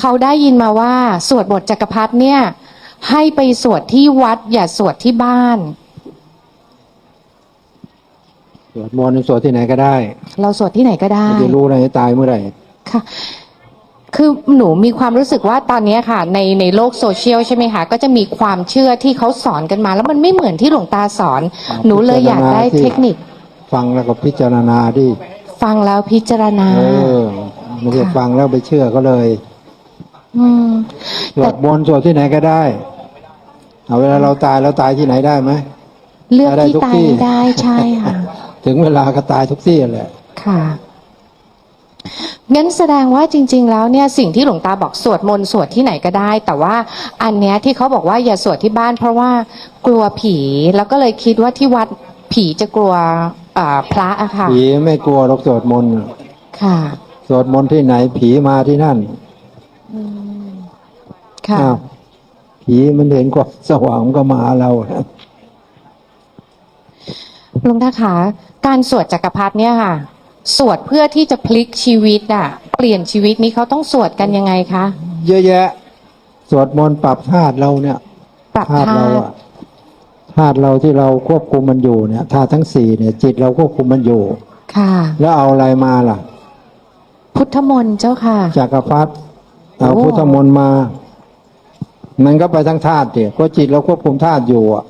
เขาได้ยินมาว่า สวดบทจักรพรรดิเนี่ย ให้ไปสวดที่วัด อย่าสวดที่บ้าน สวดมนต์สวดที่ไหนก็ได้ เราสวดที่ไหนก็ได้ไม่ได้รู้อะไรตายเมื่อไหร่ค่ะคือหนูมีความรู้สึกว่าตอนเนี้ยค่ะ ในในโลกโซเชียลใช่ไหมคะก็จะมีความเชื่อที่เขาสอนกันมา แล้วมันไม่เหมือนที่หลวงตาสอนอ่าหนูเลยอยากได้พิจารณาที่เทคนิค ฟังแล้วก็พิจารณาดิฟังแล้วพิจารณาเออไม่ใช่ค่ะฟังแล้วไปเชื่อก็เลย อืมสวดมนต์สวดที่ไหนก็ได้เอาเวลาเราตายเราตายที่ไหนได้ไหมเลือกได้ที่ทุกตายที่ไม่ได้ใช่ค่ะ ถึงเวลาก็ตายทุกที่แหละค่ะงั้นแสดงว่าจริง ๆ แล้วเนี่ยสิ่งที่หลวงตาบอกสวดมนต์สวดที่ไหนก็ได้ แต่ว่าอันเนี้ยที่เขาบอกว่าอย่าสวดที่บ้าน เพราะว่ากลัวผีแล้วก็เลยคิดว่าที่วัดผีจะกลัวอ่าพระอะค่ะผีไม่กลัวหรอกสวดมนต์ค่ะ สวดมนต์ที่ไหนผีมาที่นั่น ค่ะอ้าวผีมันเห็นความสว่างมันก็มาหาเราหลวงตาขาการสวดจักรพรรดิเนี่ยค่ะ สวดเพื่อที่จะพลิกชีวิตอะเปลี่ยนชีวิตนี้เขาต้องสวดกันยังไงคะเยอะแยะ สวดมนต์ปรับธาตุเราเนี่ยปรับธาตุธาเราตุอะธาตุเราที่เราควบคุมมันอยู่เนี่ยธาตุทั้งสี่เนี่ย จิตเราควบคุมมันอยู่ ค่ะ แล้วเอาอะไรมาล่ะ พุทธมนต์เจ้าค่ะจักรพรรดิ เอาโอ้พุทธมนต์มา มันก็ไปทั้งธาตุเดียเพราะจิตเราควบคุมธาตุอยู่อะ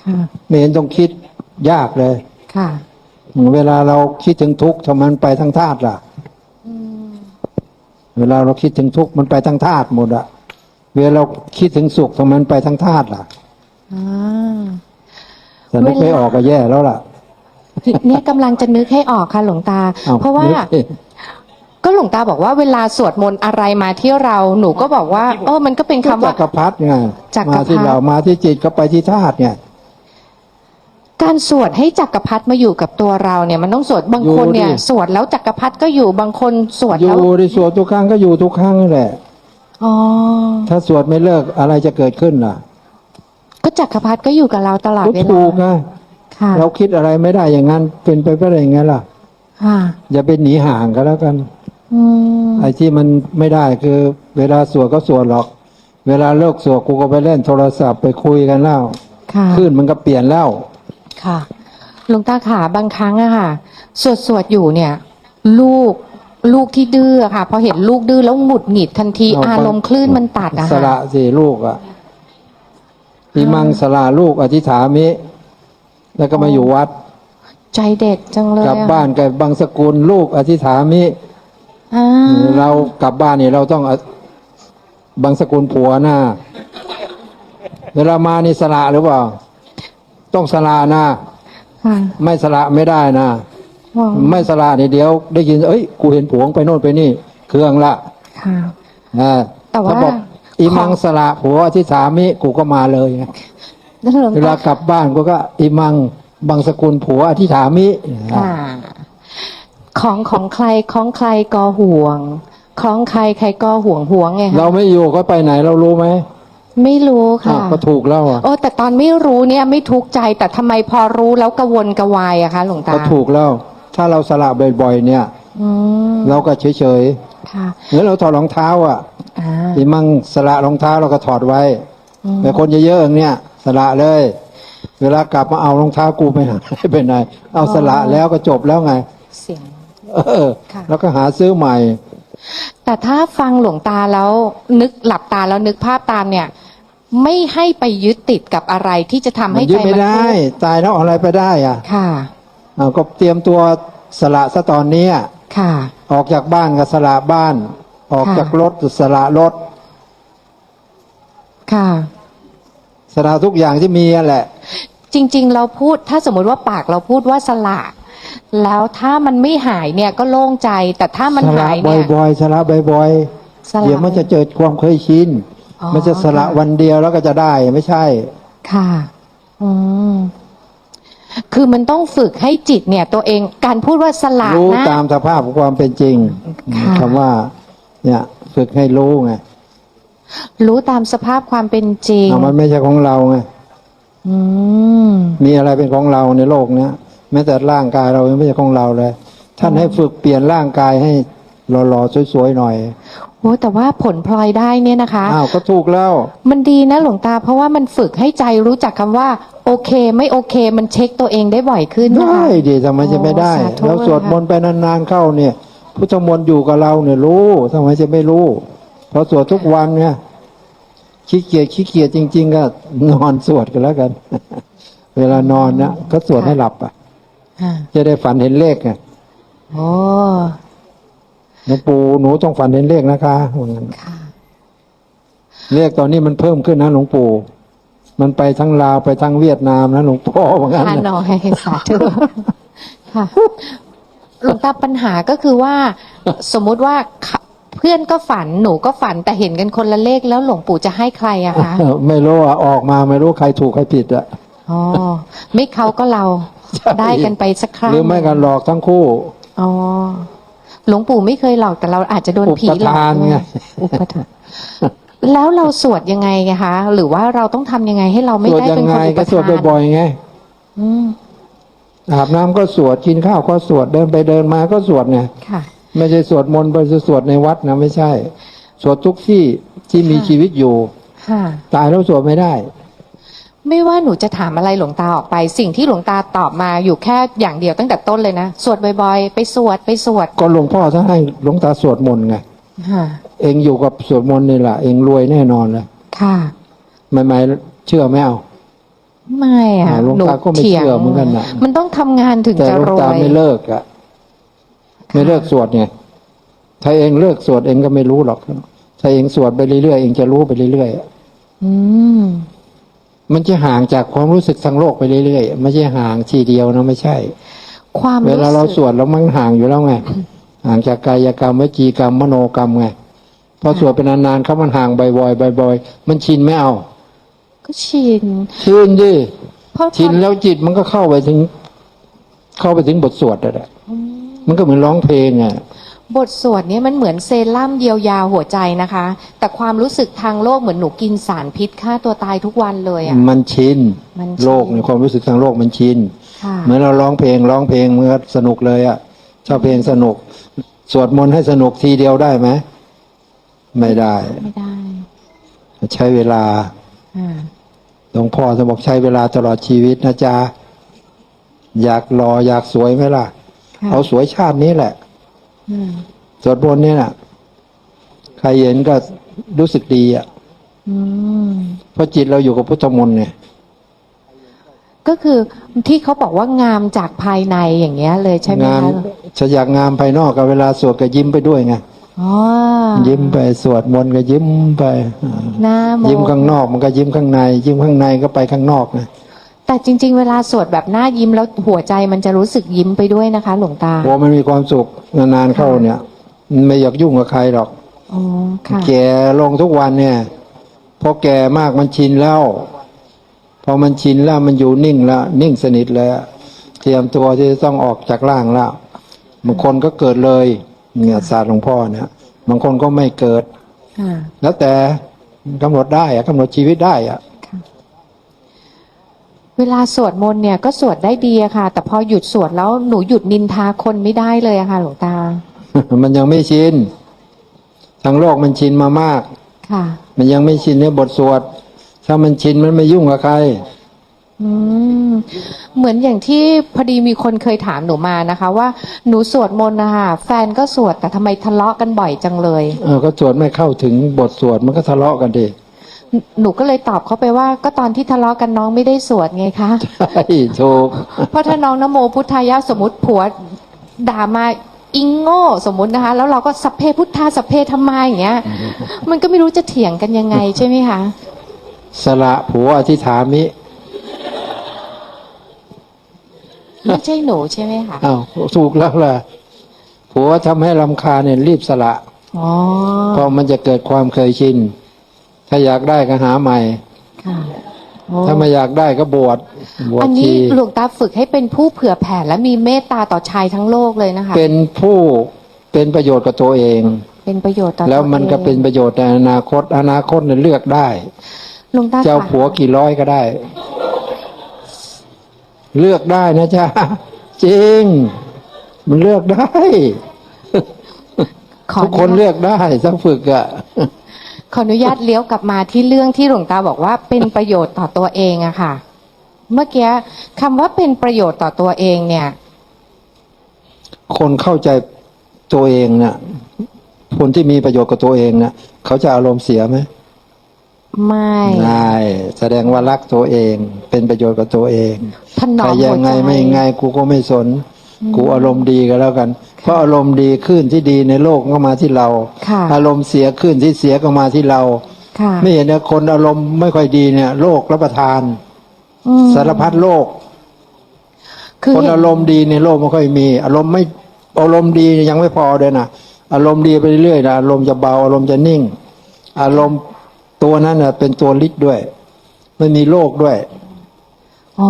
ค่ะไม่เห็นต้องคิดยากเลย ค่ะ เวลาเราคิดถึงทุกข์ทำไมมันไปทั้งธาตุล่ะเวลาเราคิดถึงทุกข์มันไปทั้งธาตุหมดอะเวลาเราคิดถึงสุขทำไมมันไปทั้งธาตุล่ะอ่าแต่นึกไม่ออกก็แย่แล้วล่ะ เนี่ยกำลังจะนึกให้ออกค่ะหลวงตาอ้เพราะว่านึกสิก็ หลวงตาบอกว่าเวลาสวดมนต์อะไรมาที่เราหนูก็บอกว่า เออมันก็เป็นคำจัว่า กรพรรดิไงจักรพรรมาดิที่เรามาที่จิตก็ไปที่ธาตุไงการสวดให้จักรพรรดิมาอยู่กับตัวเราเนี่ย มันต้องสวดบางคนเนี่ย สวดแล้วจักรพรรดิก็อยู่บางคนสวดอแล้วยู่ในสวดทุกครั้งก็อยู่ทุกครั้งนั่นแหละ อ๋อถ้าสวดไม่เลิกอะไรจะเกิดขึ้นล่ะก็จักรพรรดิก็อยู่กับเราตลอดก็เวถูลากไงค่ะเราคิดอะไรไม่ได้อย่างนั้นเป็นไปไม่ได้อย่างนั้นล่ะ ค่ะ อย่าไปหนีห่างกันแล้วกันอืม ไอ้ที่มันไม่ได้คือ เวลาสวดก็สวดหรอก เวลาเลิกสวดกูก็ไปเล่นโทรศัพท์ไปคุยกันแล้วค่ะคลื่นมันก็เปลี่ยนแล้ว ค่ะหลวงตาขาบางครั้งอะค่ะ สวดสวดอยู่เนี่ย ลูกลูกที่ดื้ออะค่ะ พอเห็นลูกดื้อแล้วหงุดหงิดทันทีเอาไปอารมณ์คลื่นมันตัดอะสค่ะละสิลูกอะอิมังสละลูกอธิษฐามิ แล้วก็มาอยู่วัด ใจเด็ดจังเลยกลับอะบ้านกับบางสกุลลูกอธิษฐามิ อ่าเรากลับบ้านนี่เราต้องเอาบางสกุลผัวหน้าเวลามานี่สละหรือเปล่า ต้องสละนะค่ะไม่สละไม่ได้นะว้าวไม่สละนี่เดี๋ยว ได้ยิน เอ้ย กูเห็นผัวไปโน่นไปนี่ เครื่องละค่ะอ่าแต่ว่า ถ้บอกอิมังของสละผัวที่สามิกูก็มาเลยไงแล้วหลวงเวลาตากลับบ้านกูก็อิมังบางสกุลผัวที่ถามิ ค่ะ ของของใครของใครก็ห่วง ของใครใครก็ห่วงห่วงไงเราคะไม่อยู่ก็ไปไหนเรารู้ไหมไม่รู้อ้าค่ะ วก็ถูกแล้วอะโอ้แต่ตอนไม่รู้เนี่ยไม่ทุกข์ใจแต่ทำไมพอรู้แล้วกระวนกระวายอะคะ หลวงตาก็ถูกแล้ว ถ้าเราสละบ่อยๆเนี่ย อืมเราก็เฉยค่ะๆเหมือนเราถอดรองเท้าอะอ่าอิมังสละรองเท้าเราก็ถอดไว้อืมแต่คนเยอะๆอย่างเนี้ยสละเลย เวลากลับมาเอารองเท้ากูไปหาไปไหน เอาสละแล้วก็จบแล้วไง เสียง เออ ค่ะ แล้วก็หาซื้อใหม่ แต่ถ้าฟังหลวงตาแล้วนึกหลับตาแล้วนึกภาพตามเนี่ย ไม่ให้ไปยึดติดกับอะไรที่จะทำมัให้นยึใจดไม่มันได้ ทุกข์ตายแล้วเอาอะไรไปได้อะค่ะเอาก็เตรียมตัวสละซะตอนนี้อะค่ะ ออกจากบ้านก็สละบ้าน ออกค่ะ จากรถก็สละรถ ค่ะ สละทุกอย่างที่มีอะแหละ จริง ๆ เราพูดถ้าสมมุติว่าปากเราพูดว่าสละ แล้วถ้ามันไม่หายเนี่ยก็โล่งใจ แต่ถ้ามันสละหายเนี่ย บ่อยๆสละบ่อยสๆละเดี๋ยวมันจะเกิดความเคยชินอ๋อมันจะสละค่ะวันเดียวแล้วก็จะได้ไม่ใช่ ค่ะ อืม คือมันต้องฝึกให้จิตเนี่ย ตัวเองการพูดว่าสละรู้นะ ตามสภาพของความเป็นจริงค่ะ คำว่า เนี่ยฝึกให้รู้ไงรู้ตามสภาพความเป็นจริง เอามันไม่ใช่ของเราไงอืม มีอะไรเป็นของเราในโลกเนี้ย แม้แต่ร่างกายเรายังไม่ใช่ของเราเลย ท่านให้ฝึกเปลี่ยนร่างกายให้หล่อๆสวยๆหน่อยโโอ้แต่ว่าผลพลอยได้เนี่ยนะคะอ้าวก็ถูกแล้ว มันดีนะหลวงตา เพราะว่ามันฝึกให้ใจรู้จักคำว่า โอเค ไม่โอเค มันเช็คตัวเองได้บ่อยขึ้นนะคะได้ดีทำไมจะไม่ได้โอ้สาธุเราสวดมนต์ไปนานๆเข้าเนี่ยพุทธมนต์อยู่กับเราเนี่ยรู้ทำไมจะไม่รู้เพราะสวดทุกวันเนี่ยขี้เกียจขี้เกียจจริง ๆ ก็นอนสวดกันแล้วกัน เวลานอนนะก็สวดให้หลับอะอ่า จะได้ฝันเห็นเลขไงโอ้หลวงปู่หนูต้องฝันเห็นเลขนะคะว่างั้นค่ะเลขตอนนี้มันเพิ่มขึ้นนะหลวงปู่ มันไปทั้งลาวไปทั้งเวียดนามนะหลวงพ่อว่างั้นฮาน่ะนอยสาธุค่ะหลวงตาปัญหาก็คือว่า สมมุติว่าเขาเพื่อนก็ฝันหนูก็ฝันแต่เห็นกันคนละเลขแล้วหลวงปู่จะให้ใครอะคะไม่รู้อะออกมาไม่รู้ใครถูกใครผิดอะอ๋อไม่เขาก็เราใช่ ได้กันไปสักครั้งหรือไม่กันหลอกทั้งคู่อ๋อหลวงปู่ไม่เคยหลอกแต่เราอาจจะโดนผีหลอกอุปทานด้วยไงอุปทานแล้วเราสวดยังไงคะ หรือว่าเราต้องทำยังไงให้เราไม่สวดได้ยัเป็นไงคนอุปก็สวดทานบ่อยๆไงอืมอาบน้ำก็สวดกินข้าวก็สวดเดินไปเดินมาก็สวดไงค่ะ ไม่ใช่สวดมนต์ไปสวดในวัดนะไม่ใช่ สวดทุกที่ที่มีค่ะชีวิตอยู่ค่ะตายแล้วสวดไม่ได้ ไม่ว่าหนูจะถามอะไรหลวงตาออกไป สิ่งที่หลวงตาตอบมาอยู่แค่อย่างเดียวตั้งแต่ต้นเลยนะสวดบ่อยๆ ไปสวดไปสวดก็หลวงพ่อท่านให้หลวงตาสวดมนต์ไงค่ะเองอยู่กับสวดมนต์นี่แหละเองรวยแน่นอนเลยค่ะไม่ไม่เชื่อไม่เอาไม่อะอ่าหลวงตาก็ไม่ถียงเชื่อเหมือนกันน่ะมันต้องทำงานถึงแต่จะหลวงรวตายไม่เลิกอะไม่เลิกสวดไงถ้าเองเลิกสวดเองก็ไม่รู้หรอกถ้าเองสวดไปเรื่อยๆเองจะรู้ไปเรื่อยๆอืม มันจะห่างจากความรู้สึกทางโลกไปเรื่อยๆไม่ใช่ห่างทีเดียวนะไม่ใช่ ความเวลาเราสึกสวดแล้วมันห่างอยู่แล้วไงห่างจากกายกรรมวจีกรรมมโนกรรมไงพอสวดเป็นนานๆเขามันห่างบ่อยๆบ่อยๆมันชินไม่เอา ก็ชินชินดิเพราะชินแล้วจิตมันก็เข้าไปถึง เข้าไปถึงบทสวดอะมันก็เหมือนร้องเพลงอะ บทสวดเนี่ยมันเหมือนเซรั่มเยียวยาหัวใจนะคะ แต่ความรู้สึกทางโลกเหมือนหนูกินสารพิษฆ่าตัวตายทุกวันเลยอะมันชินมันชินโลกในความรู้สึกทางโลกมันชินค่ะเหมือนเราร้องเพลงร้องเพลงมันก็สนุกเลยอะชอบเพลงสนุก สวดมนต์ให้สนุกทีเดียวได้ไหมไม่ได้ไม่ได้ ใช้เวลาอ่าหลวงพ่อจะบอกใช้เวลาตลอดชีวิตนะจ๊ะอยากรออยากสวยไหมล่ะค่ะเอาสวยชาตินี้แหละอืม สวดมนต์นี่แหละใครเห็นก็รู้สึกดีอะอืมเพราะจิตเราอยู่กับพุทธมนต์ไงก็คือที่เขาบอกว่างามจากภายในอย่างเงี้ย เลยใช่ไหมงานคะจะอยากงามภายนอกกับเวลาสวดก็ยิ้มไปด้วยไงอ๋อยิ้มไปสวดมนต์ก็ยิ้มไปอ่าหน้าโมยิ้มข้างนอกมันก็ยิ้มข้างใน ยิ้มข้างในก็ไปข้างนอกนะ แต่จริง ๆ เวลาสวดแบบหน้ายิ้มแล้วหัวใจมันจะรู้สึกยิ้มไปด้วยนะคะ หลวงตาพอมันมีความสุขนานๆเข้าเนี่ยมันไม่อยากยุ่งกับใครหรอกอ๋อค่ะแก่ลงทุกวันเนี่ยพอแก่มากมันชินแล้ว พอมันชินแล้วมันอยู่นิ่งแล้วนิ่งสนิทเลยอะเตรียมตัวที่จะต้องออกจากร่างแล้วบางคนก็เกิดเลยเนี่ยศาสตร์หลวงพ่อเนี่ยบางคนก็ไม่เกิดค่ะแล้วแต่กำหนดได้อะกำหนดชีวิตได้อะ เวลาสวดมนต์เนี่ยก็สวดได้ดีอะค่ะ แต่พอหยุดสวดแล้วหนูหยุดนินทาคนไม่ได้เลยอะค่ะ หลวงตา มันยังไม่ชินทางโลกมันชินมามาก ค่ะ มันยังไม่ชินในบทสวด ถ้ามันชินมันไม่ยุ่งกับใคร อืม เหมือนอย่างที่พอดีมีคนเคยถามหนูมานะคะ ว่าหนูสวดมนต์นะคะแฟนก็สวดแต่ทำไมทะเลาะกันบ่อยจังเลย เออก็สวดไม่เข้าถึงบทสวดมันก็ทะเลาะกันดิ หนูหนูก็เลยตอบเขาไปว่า ก็ตอนที่ทะเลาะกันน้องไม่ได้สวดไงคะใช่ถูกเพราะถ้าน้องนโมพุทธายะสมมติผัวด่ามาอิงโง่สมมตินะคะ แล้วเราก็สัพเพพุทธาสัพเพธรรมาอย่างเงี้ย มันก็ไม่รู้จะเถียงกันยังไงใช่ไหมคะสละผัวอธิษฐามิไม่ใช่หนูใช่ไหมคะอ้าวถูกแล้วล่ะผัวทำให้ลำคาญเนี่ยรีบสละอ๋อเพราะมันจะเกิดความเคยชิน ถ้าอยากได้ก็หาใหม่ ค่ะโอ้ถ้าไม่อยากได้ก็บวชบวชอันนี้ชีหลวงตาฝึกให้เป็นผู้เผื่อแผ่และมีเมตตาต่อชายทั้งโลกเลยนะคะ เป็นผู้เป็นประโยชน์กับตัวเอง เป็นประโยชน์ต่อแล้วมันก็ตัวองเป็นประโยชน์ในอนาคต อนาคตเนี่ยเลือกได้ หลวงตาเจ้าค่ะผัวกี่ร้อยก็ได้ เลือกได้นะจ๊ะจริง มันเลือกได้ขอทุกคนอญาตเลือกได้ถ้าฝึกอะ ขออนุญาตเลี้ยวกลับมาที่เรื่องที่หลวงตาบอกว่าเป็นประโยชน์ต่อตัวเองอะค่ะ เมื่อกี้คำว่าเป็นประโยชน์ต่อตัวเองเนี่ย คนเข้าใจตัวเองเนี่ยคนที่มีประโยชน์กับตัวเองเนี่ยเขาจะอารมณ์เสียไหมไม่ไม่แสดงว่ารักตัวเอง เป็นประโยชน์กับตัวเองถนอใครมหัยัวงใจไงไม่ยังไงกูก็ไม่สน กูอารมณ์ดีก็แล้วกัน เพราะอารมณ์ดีขึ้นที่ดีในโลกก็มาที่เราค่ะอารมณ์เสียขึ้นที่เสียก็มาที่เราค่ะไม่เห็นเนี่ยคนอารมณ์ไม่ค่อยดีเนี่ยโรครับประทานอืมสารพัดโรคคือคนอารมณ์ดีในโลกไม่ค่อยมี อารมณ์ไม่อารมณ์ดียังไม่พอเลยนะอารมณ์ดีไปเรื่อยๆนะอารมณ์จะเบาอารมณ์จะนิ่ง อารมณ์ตัวนั้นน่ะเป็นตัวฤทธิ์ด้วยไม่มีโลกด้วย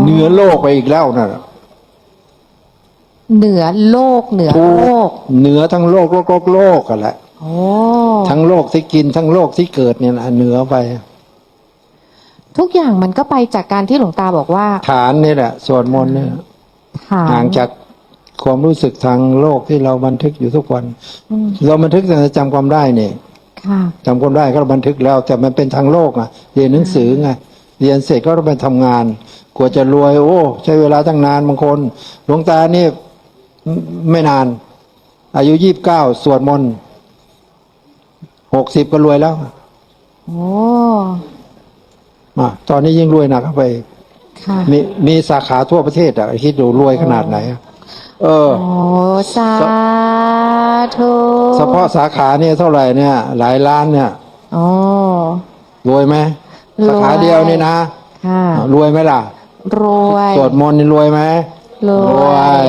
เหนือโลกไปอีกแล้วนะ เหนือโลกเหนือถูโลกกเหนือทั้งโลกโลกโลกโลกกันแหละโอ้ทั้งโลกที่กินทั้งโลกที่เกิดเนี่ยนะเหนือไป ทุกอย่างมันก็ไปจากการที่หลวงตาบอกว่า ฐานนี่แหละสวดมนต์เนี่ยฐานห่างจากความรู้สึกทางโลกที่เราบันทึกอยู่ทุกวันอืมเราบันทึกแต่จำความได้นี่ค่ะจำความได้ก็บันทึกแล้วแต่มันเป็นทางโลกอะ เรียนหนังสือไงเรียนเสร็จก็ต้องไปทำงาน กว่าจะรวยโอ้ ใช้เวลาตั้งนานบางคน หลวงตานี่ ไม่ไม่นาน อายุยี่บเก้าสวดมนต์หกสิบก็รวยแล้วโอ้อะตอนนี้ยิ่งรวยหนักเข้าไปค่ะมีมีสาขาทั่วประเทศอะคิดดูรวยขนาดไหนอะเออโอ้สาธุเฉพาะสาขาเนี่ยเท่าไหร่เนี่ย หลายล้านเนี่ยโอ้รวยไหมรวยสาขาเดียวนี่นะค่ะรวยไหมล่ะ รวยสวดมนต์นี่รวยไหมรวยรวย